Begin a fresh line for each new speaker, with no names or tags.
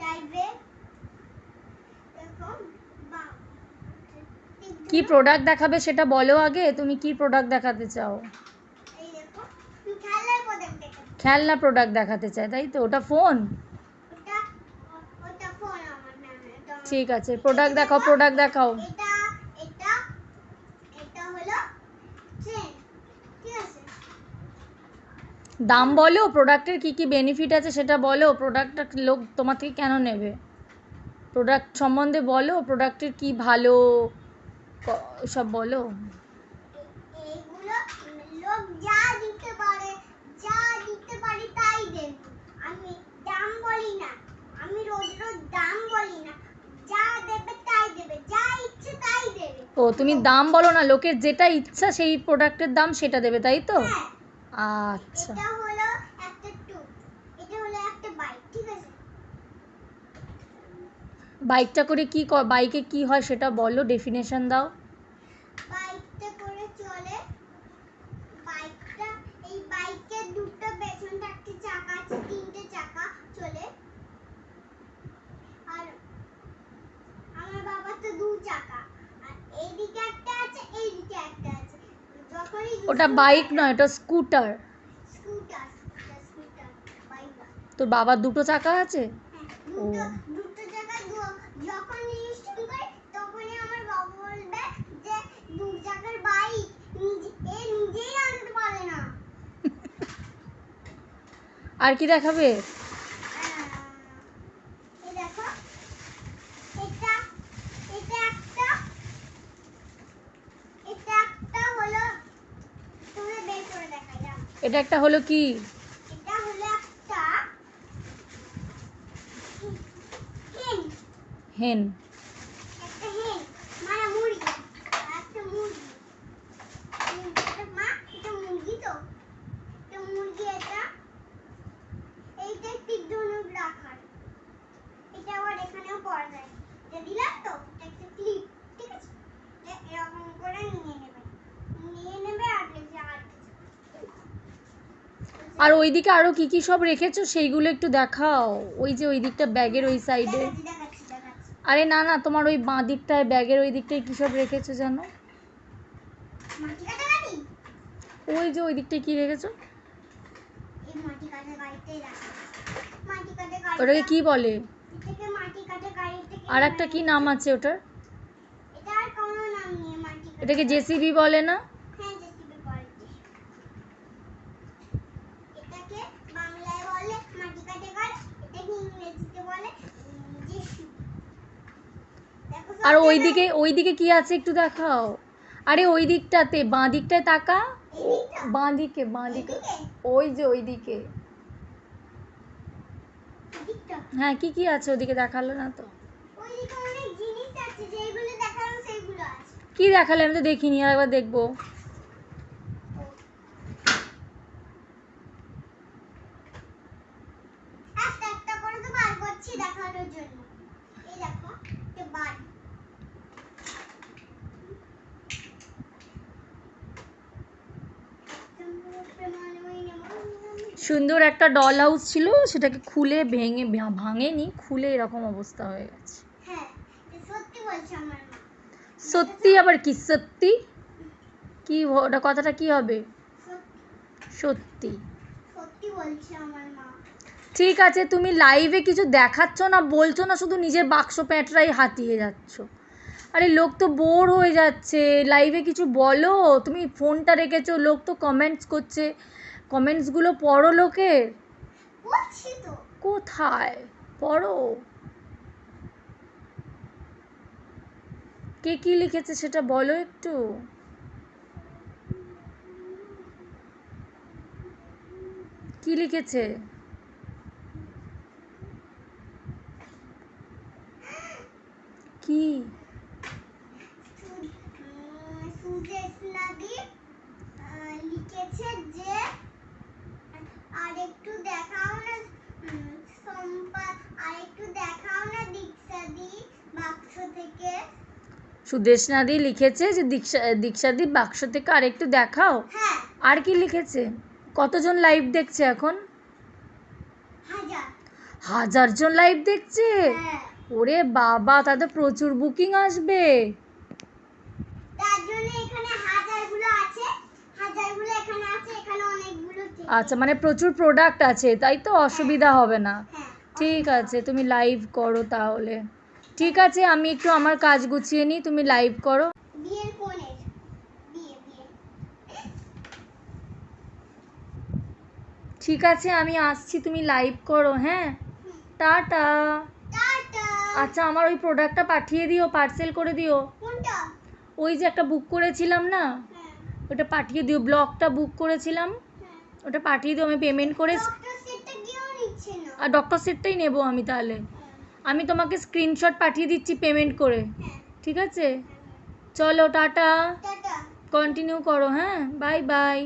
লাইভে এরকম বা-
কি প্রোডাক্ট দেখাবে সেটা বলো আগে তুমি কি প্রোডাক্ট দেখাতে চাও?
এই দেখো খেলার প্রোডাক্ট দেখো
খেলনা প্রোডাক্ট দেখাতে চাই তাই তো? ওটা ফোন
ওটা ওটা ফোন আমার নামে এটা
ঠিক আছে প্রোডাক্ট দেখাও প্রোডাক্ট দেখাও।
এটা এটা হলো ট্রেন ঠিক আছে
দাম বলো প্রোডাক্টের কি কি বেনিফিট আছে সেটা বলো প্রোডাক্টটা লোক তোমার থেকে কেন নেবে? প্রোডাক্ট সম্বন্ধে বলো প্রোডাক্টের কি ভালো সব বলো।
লোক যা দিতে পারে যা দিতে পারি তাই দেব। আমি দাম বলি না আমি রোজ রোজ দাম বলি না। যা দেবে তাই দেবে যা ইচ্ছে তাই দেবে।
ও তুমি দাম বলো না লোকের যেটা ইচ্ছা সেই প্রোডাক্টের দাম সেটা দেবে তাই তো?
হ্যাঁ।
আচ্ছা।
এটা হলো একটা টুপ। এটা হলো একটা বাইক ঠিক আছে?
বাইকটা করে কি ক- বাইকে কি হয় সেটা বলো ডেফিনেশন দাও
বাইকটা করে চলে বাইকটা এই বাইকের দুটো পেছনটা একটা চাকা আছে তিনটে চাকা চলে আর আমার বাবার তো দু চাকা আর এইদিকে একটা আছে এইদিকে একটা আছে যখনই
ওটা বাইক নয় ওটা স্কুটার তোর বাবার দুটো চাকা আছে? ও।
আর কি দুটো জায়গা দু- যখন ইনস্টল করি তখনই আমার বাবা বলবে যে দু চাকার বাইক নিজে এ নিজেই আনতে পারে না
আর কি দেখাবে
আহ, এই দেখো এটা এটা একটা এটা একটা হলো তুমি বের করে দেখাই দাও
এটা একটা হলো কি?
হেন
হেন
একটা হেন মানে মুরগি আর একটা মুরগি উম, এটা মা এটা মুরগি তো এটা মুরগি এটা এইটা একটি ধনুক রাখার এটা আবার এখানেও পাওয়া যায় এটা দিলাম তো এটা একটা ক্লিপ ঠিক আছে এটা এরকম করে নিয়ে নেবে নিয়ে নেবে আর লেগে আর
আর ওইদিকে আরও কি কি সব রেখেছো সেইগুলো একটু দেখাও। ওই যে ওই দিকটা ব্যাগের ওই সাইডে আরে না না তোমার ওই বাঁ দিকটায় ব্যাগের ওই দিকটায় কি সব রেখেছো জানো? ওই যে ওই দিকটায় কি রেখেছো? ওটাকে কি বলে? আর একটা কি নাম আছে ওটার? এটাকে জেসিবি বলে না
হ্যাঁ জেসিবি বলে এটাকে বাংলায় বলে মাটি কাটা গাড়ি এটাকে ইংরেজিতে বলে উম, জেসিবি দেখো
আর
সব
ওইদিকে ওইদিকে কি আছে একটু দেখাও? আরে ওই দিকটাতে বাঁ দিকটায় তাকা। বাঁ দিকে বাঁ দিকে। ওই যে ওইদিকে।
এই দিকটা?
হ্যাঁ কি কি আছে ওদিকে দেখাল না তো? কি দেখালে আমি তো দেখিনি আর একবার দেখব
একটা একটা করে তো বার করছি দেখানোর জন্য এই দেখো এটা বার
সুন্দর একটা ডল হাউস ছিল সেটাকে খুলে ভেঙে ভাঙেনি খুলে এরকম অবস্থা হয়ে গেছে।
হ্যাঁ সত্যি
আবার কি? সত্যি? কি ওটা কথাটা কি হবে?
সত্যি।
ঠিক আছে তুমি লাইভে কিছু দেখাচ্ছ না বলছো না শুধু নিজের বাক্স প্যাঁটরাই হাতিয়ে যাচ্ছ। আরে লোক তো বোর হয়ে যাচ্ছে। লাইভে কিছু বলো। তুমি ফোনটা রেখেছো লোক তো কমেন্টস করছে। কমেন্টসগুলো পড়ো লোকের। কোথায়? পড়ো। কে কি লিখেছে সেটা বলো একটু। কি লিখেছে? কি
সুদেশ নাদি লিখেছে যে আর একটু দেখাও না উম, সম্পা আর একটু দেখাও না দীক্ষা দি বাক্স থেকে
সুদেশনাদি লিখেছে যে দীক্ষা দীক্ষাদি বাক্স থেকে আরেকটু দেখাও।
হ্যাঁ।
আর কি লিখেছে? কতজন লাইভ দেখছে এখন?
হাজার।
জন লাইভ দেখছে?
হ্যাঁ।
ওরে বাবা তাতে প্রচুর বুকিং আসবে। আচ্ছা মানে প্রচুর প্রোডাক্ট আছে তাই তো? অসুবিধা হবে না।
হ্যাঁ
ঠিক আছে তুমি লাইভ করো তাহলে। ঠিক আছে আমি একটু আমার কাজ গুছিয়ে নিই তুমি লাইভ করো। ঠিক আছে আমি আসছি তুমি লাইভ করো হ্যাঁ? টাটা। আচ্ছা আমার ওই প্রোডাক্টটা পাঠিয়ে দিও পার্সেল করে দিও। ওই যে একটা বুক করেছিলাম না?
হ্যাঁ।
ওটা পাঠিয়ে দিও ব্লগটা বুক করেছিলাম।
হ্যাঁ।
ওটা পাঠিয়ে দিও আমি পেমেন্ট করে আর ডক্টর সেটটাই নেব আমি তাহলে। আমি তোমাকে স্ক্রিনশট পাঠিয়ে দিচ্ছি পেমেন্ট করে। ঠিক আছে? চলো
টাটা।
কন্টিনিউ করো হ্যাঁ? Bye bye